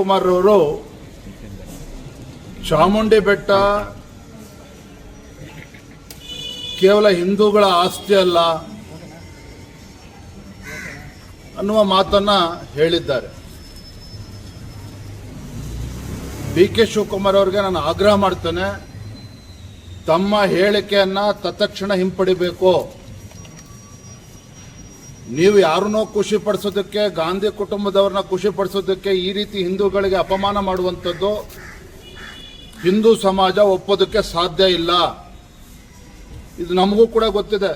ಶಿವಕುಮಾರ್ ಅವರು ಚಾಮುಂಡಿ ಬೆಟ್ಟ ಕೇವಲ ಹಿಂದೂಗಳ ಆಸ್ತಿ ಅಲ್ಲ ಅನ್ನುವ ಮಾತನ್ನ ಹೇಳಿದ್ದಾರೆ. ಡಿ ಕೆ ಶಿವಕುಮಾರ್ ಅವರಿಗೆ ನಾನು ಆಗ್ರಹ ಮಾಡ್ತೇನೆ, ತಮ್ಮ ಹೇಳಿಕೆಯನ್ನ ತತ್ಕ್ಷಣ ಹಿಂಪಡಿಬೇಕು. ನೀವು ಯಾರನ್ನೋ ಖುಷಿ ಪಡಿಸೋದಕ್ಕೆ, ಗಾಂಧಿ ಕುಟುಂಬದವ್ರನ್ನ ಖುಷಿ ಪಡಿಸೋದಕ್ಕೆ ಈ ರೀತಿ ಹಿಂದೂಗಳಿಗೆ ಅಪಮಾನ ಮಾಡುವಂಥದ್ದು ಹಿಂದೂ ಸಮಾಜ ಒಪ್ಪೋದಕ್ಕೆ ಸಾಧ್ಯ ಇಲ್ಲ. ಇದು ನಮಗೂ ಕೂಡ ಗೊತ್ತಿದೆ.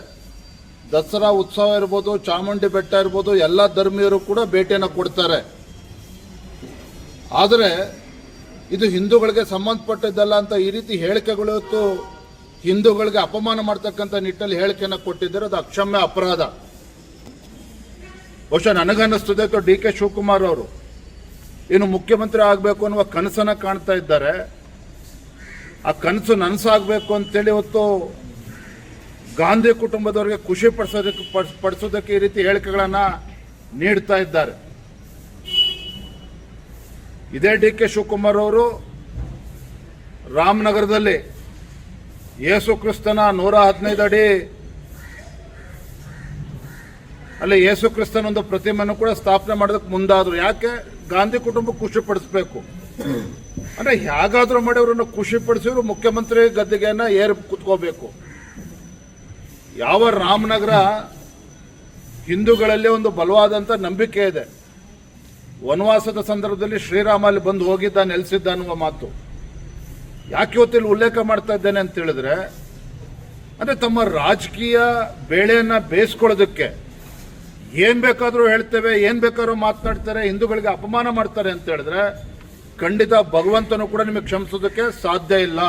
ದಸರಾ ಉತ್ಸವ ಇರ್ಬೋದು, ಚಾಮುಂಡಿ ಬೆಟ್ಟ ಇರ್ಬೋದು, ಎಲ್ಲ ಧರ್ಮೀಯರು ಕೂಡ ಭೇಟಿಯನ್ನು ಕೊಡ್ತಾರೆ. ಆದರೆ ಇದು ಹಿಂದೂಗಳಿಗೆ ಸಂಬಂಧಪಟ್ಟಿದ್ದಲ್ಲ ಅಂತ ಈ ರೀತಿ ಹೇಳಿಕೆಗಳು ಹಿಂದೂಗಳಿಗೆ ಅಪಮಾನ ಮಾಡ್ತಕ್ಕಂಥ ನಿಟ್ಟಲ್ಲಿ ಹೇಳಿಕೆಯನ್ನು ಕೊಟ್ಟಿದ್ದಾರೆ. ಅದು ಅಕ್ಷಮ್ಯ ಅಪರಾಧ. ಬಹುಶಃ ನನಗನ್ನಿಸ್ತದೆ ಅಥವಾ ಡಿ ಕೆ ಶಿವಕುಮಾರ್ ಅವರು. ಇನ್ನು ಮುಖ್ಯಮಂತ್ರಿ ಆಗಬೇಕು ಅನ್ನುವ ಕನಸನ್ನು ಕಾಣ್ತಾ ಇದ್ದಾರೆ. ಆ ಕನಸು ನನಸಾಗಬೇಕು ಅಂತೇಳಿ ಇವತ್ತು ಗಾಂಧಿ ಕುಟುಂಬದವರಿಗೆ ಖುಷಿ ಪಡಿಸೋದಕ್ಕೆ ಪಡಿಸ್- ಪಡಿಸೋದಕ್ಕೆ ಈ ರೀತಿ ಹೇಳಿಕೆಗಳನ್ನು ನೀಡ್ತಾ ಇದ್ದಾರೆ. ಇದೇ ಡಿ ಕೆ ಶಿವಕುಮಾರ್ ಅವರು ರಾಮನಗರದಲ್ಲಿ ಯೇಸು ಕ್ರಿಸ್ತನ ನೂರ ಹದಿನೈದು ಅಡಿ ಅಲ್ಲಿ ಯೇಸು ಕ್ರಿಸ್ತನೊಂದು ಪ್ರತಿಮೆಯನ್ನು ಕೂಡ ಸ್ಥಾಪನೆ ಮಾಡೋದಕ್ಕೆ ಮುಂದಾದ್ರು. ಯಾಕೆ? ಗಾಂಧಿ ಕುಟುಂಬ ಖುಷಿಪಡಿಸ್ಬೇಕು. ಅಂದ್ರೆ ಹೇಗಾದ್ರೂ ಮಾಡಿ ಅವರನ್ನು ಖುಷಿ ಪಡಿಸಿದ್ರು ಮುಖ್ಯಮಂತ್ರಿ ಗದ್ದಿಗೆಯನ್ನ ಏರ್ ಕುತ್ಕೋಬೇಕು. ಯಾವ ರಾಮನಗರ ಹಿಂದೂಗಳಲ್ಲಿ ಒಂದು ಬಲವಾದಂತ ನಂಬಿಕೆ ಇದೆ. ವನವಾಸದ ಸಂದರ್ಭದಲ್ಲಿ ಶ್ರೀರಾಮ ಅಲ್ಲಿ ಬಂದು ಹೋಗಿದ್ದ ನೆಲೆಸಿದ್ದ ಅನ್ನುವ ಮಾತು. ಯಾಕೆ ಇವತ್ತಿಲ್ಲಿ ಉಲ್ಲೇಖ ಮಾಡ್ತಾ ಇದ್ದೇನೆ ಅಂತ ಹೇಳಿದ್ರೆ, ಅಂದ್ರೆ ತಮ್ಮ ರಾಜಕೀಯ ಬೇಳೆಯನ್ನ ಬೇಯಿಸ್ಕೊಳ್ಳೋದಕ್ಕೆ ಏನ್ ಬೇಕಾದ್ರೂ ಹೇಳ್ತೇವೆ, ಏನ್ ಬೇಕಾದ್ರೂ ಮಾತನಾಡ್ತಾರೆ, ಹಿಂದೂಗಳಿಗೆ ಅಪಮಾನ ಮಾಡ್ತಾರೆ ಅಂತ ಹೇಳಿದ್ರೆ ಖಂಡಿತ ಭಗವಂತನು ಕೂಡ ನಿಮಗೆ ಕ್ಷಮಿಸೋದಕ್ಕೆ ಸಾಧ್ಯ ಇಲ್ಲ.